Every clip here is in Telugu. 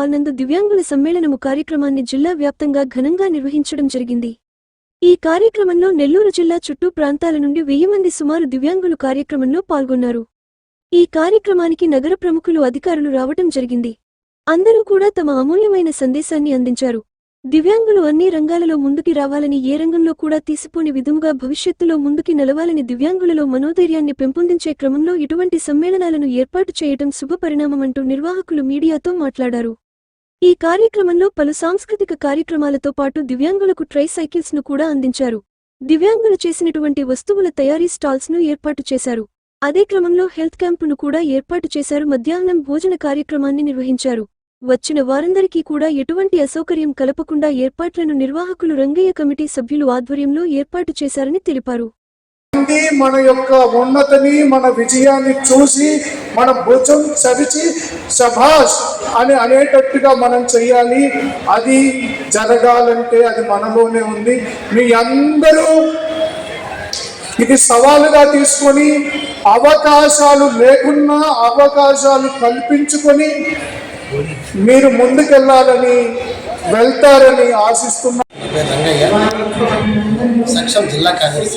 హాల్ నందు దివ్యాంగుల సమ్మేళనము కార్యక్రమాన్ని జిల్లా వ్యాప్తంగా ఘనంగా నిర్వహించడం జరిగింది. ఈ కార్యక్రమంలో నెల్లూరు జిల్లా చుట్టూ ప్రాంతాల నుండి వెయ్యి మంది సుమారు దివ్యాంగులు కార్యక్రమంలో పాల్గొన్నారు. ఈ కార్యక్రమానికి నగర ప్రముఖులు అధికారులు రావటం జరిగింది. అందరూ కూడా తమ అమూల్యమైన సందేశాన్ని అందించారు. దివ్యాంగులు అన్ని రంగాలలో ముందుకి రావాలని ఏ రంగంలో కూడా తీసిపోని విధముగా భవిష్యత్తులో ముందుకి నిలవాలని దివ్యాంగులలో మనోధైర్యాన్ని పెంపొందించే క్రమంలో ఇటువంటి సమ్మేళనాలను ఏర్పాటు చేయటం శుభపరిణామమంటూ నిర్వాహకులు మీడియాతో మాట్లాడారు. ఈ కార్యక్రమంలో పలు సాంస్కృతిక కార్యక్రమాలతో పాటు దివ్యాంగులకు ట్రై సైకిల్స్ను కూడా అందించారు. దివ్యాంగులు చేసినటువంటి వస్తువుల తయారీ స్టాల్స్ను ఏర్పాటు చేశారు. అదే క్రమంలో హెల్త్ క్యాంపును కూడా ఏర్పాటు చేశారు. మధ్యాహ్నం భోజన కార్యక్రమాన్ని నిర్వహించారు. వచ్చిన వారందరికీ కూడా ఎటువంటి అసౌకర్యం కలపకుండా ఏర్పాట్లను నిర్వాహకులు రంగయ్య కమిటీ సభ్యులు ఆధ్వర్యంలో ఏర్పాటు చేశారని తెలిపారు. మన యొక్క ఉన్నతిని మన విజయాన్ని చూసి మన భుజం చరిచి సభాష్ అని అనేటట్టుగా మనం చేయాలి అది జరగాలంటే అది మనలోనే ఉంది. మీ అందరూ ఇది సవాలుగా తీసుకొని అవకాశాలు లేకున్నా అవకాశాలు కల్పించుకొని మీరు ముందుకెళ్ళాలని వెళ్తారని ఆశిస్తున్నా. సక్షం జిల్లా కాంగ్రెస్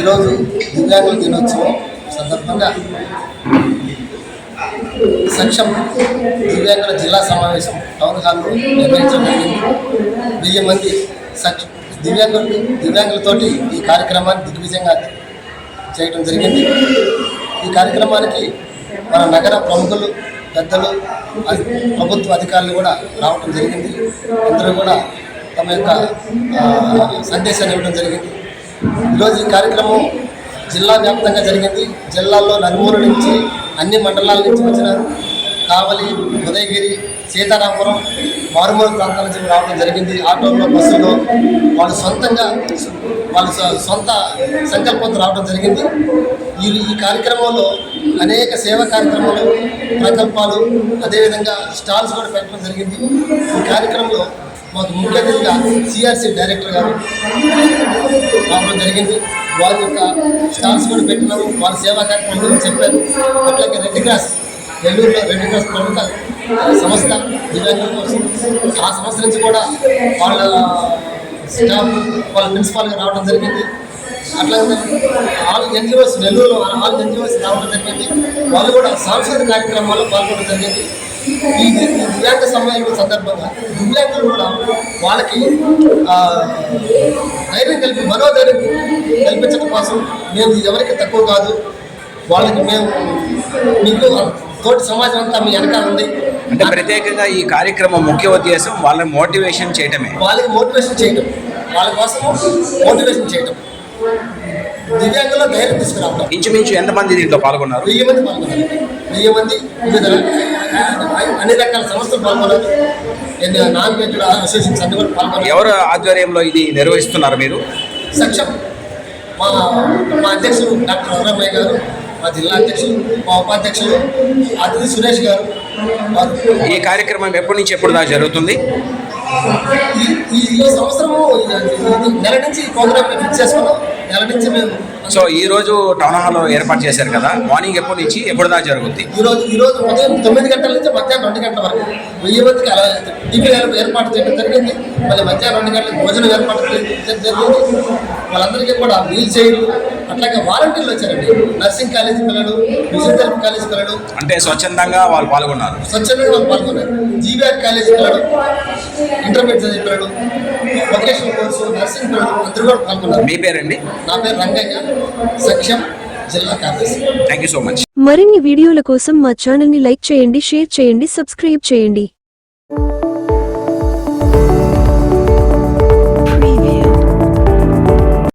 ఈరోజు దివ్యాంగుల దినోత్సవం. సందర్భంగా సక్షం దివ్యాంగుల జిల్లా సమావేశం టౌన్ హాల్లో నిర్వహించడం జరిగింది. వెయ్యి మంది సక్ష దివ్యాంగులు దివ్యాంగులతోటి ఈ కార్యక్రమాన్ని దిగ్విజయంగా చేయడం జరిగింది. ఈ కార్యక్రమానికి మన నగర ప్రముఖులు పెద్దలు ప్రభుత్వ అధికారులు కూడా రావడం జరిగింది. అందరూ కూడా తమ యొక్క సందేశాన్ని ఇవ్వడం జరిగింది. ఈరోజు ఈ కార్యక్రమం జిల్లా వ్యాప్తంగా జరిగింది. జిల్లాల్లో నలుగురు నుంచి అన్ని మండలాల నుంచి వచ్చినారు. కావలి ఉదయగిరి సీతారామపురం మారుమూల ప్రాంతాల నుంచి రావడం జరిగింది. ఆటోలో బస్సులో వాళ్ళు సొంతంగా వాళ్ళ సొ- సొంత సంకల్పంతో రావడం జరిగింది. ఈ ఈ కార్యక్రమంలో అనేక సేవా కార్యక్రమాలు ప్రకల్పాలు అదేవిధంగా స్టాల్స్ కూడా పెట్టడం జరిగింది. ఈ కార్యక్రమంలో మాకు ముఖ్య అతిథిగా సిఆర్సీ డైరెక్టర్ గారు రావడం జరిగింది. వారి యొక్క స్టాల్స్ కూడా పెట్టినారు వారి సేవా కార్యక్రమం చెప్పారు. అట్లాగే రెడ్ క్రాస్ నెల్లూరులో రెడ్ క్రాస్ ప్రముఖ సంస్థ దివ్యాంగుల కోసం. ఆ సంస్థ నుంచి కూడా వాళ్ళ స్టాఫ్ వాళ్ళ ప్రిన్సిపాల్గా రావడం జరిగింది. అట్లాగే ఆల్ ఎన్జిఓస్ నెల్లూరులో ఆల్ ఎన్జిఓస్ రావడం జరిగింది. వాళ్ళు కూడా సాంస్కృతిక కార్యక్రమాల్లో పాల్గొనడం జరిగింది. ఈ దివ్యాంగ సమ్మేళనం సందర్భంగా దివ్యాంగులు కూడా వాళ్ళకి ధైర్యం కల్పి మనోధైర్యం కల్పించడం కోసం మేము ఎవరికి తక్కువ కాదు. వాళ్ళకి మేము మీకు తోటి సమాజం అంతా మీ వెనకాల ఉంది. అంటే ప్రత్యేకంగా ఈ కార్యక్రమం ముఖ్య ఉద్దేశం వాళ్ళని మోటివేషన్ చేయటమే. వాళ్ళకి మోటివేషన్ చేయటం. వాళ్ళ కోసం మోటివేషన్ చేయటం. దివ్యాంగుల్లో ధైర్యం తీసుకురావడం. ఇంచుమించు ఎంతమంది దీంట్లో పాల్గొన్నారు? వెయ్యి మంది పాల్గొన్నారు. వెయ్యి మంది వివిధ అన్ని రకాల సంస్థలు పాల్గొన్నారు. నాన్ వెంకట అసోసియేషన్స్ అన్ని కూడా పాల్గొన్నారు. ఎవరు ఆధ్వర్యంలో ఇది నిర్వహిస్తున్నారు మీరు? సక్షం మా మా అధ్యక్షులు డాక్టర్ రఘురామయ్య గారు మా జిల్లా అధ్యక్షులు మా ఉపాధ్యక్షులు అతిథి సురేష్ గారు ఈ కార్యక్రమం ఎప్పటి నుంచి ఎప్పుడు దాకా జరుగుతుంది? ఈ సంవత్సరము నెల నుంచి ఈ ప్రోగ్రామ్ ఫిక్స్ చేసుకున్నాం. నెల నుంచి మేము సో ఈ రోజు టౌన్ హాల్లో ఏర్పాటు చేశారు కదా మార్నింగ్ ఎప్పటి నుంచి ఎప్పుడు దాకా జరుగుతుంది ఈ రోజు ఈ రోజు ఉదయం తొమ్మిది గంటల నుంచి మధ్యాహ్నం రెండు గంటల వరకు. వెయ్యి మందికి అలా టీవీ ఏర్పాటు చేయడం జరిగింది. మళ్ళీ మధ్యాహ్నం రెండు గంటలకు భోజనం ఏర్పాటు చేయడం జరిగింది. వాళ్ళందరికీ కూడా వీల్ చైర్లు అట్లాగే వాలంటీర్లు వచ్చారండి. నర్సింగ్ కాలేజీ పిల్లలు ఫిజియోథెరపీ కాలేజీ పిల్లలు. అంటే స్వచ్ఛందంగా వాళ్ళు పాల్గొన్నారు. స్వచ్ఛందంగా వాళ్ళు పాల్గొన్నారు. జీవీఆర్ కాలేజీ పిల్లలు ఇంటర్మీడియట్ చదివే పిల్లలు వొకేషనల్ కోర్సు నర్సింగ్ పిల్లలు అందరూ కూడా పాల్గొన్నారు. మీ పేరండి? నా పేరు రంగయ్య. సఖ్యం జిల్లా కార్యదర్శి థ్యాంక్ యూ సో మచ్ మరిన్ని వీడియోల కోసం మా ఛానల్ని లైక్ చేయండి షేర్ చేయండి సబ్స్క్రైబ్ చేయండి.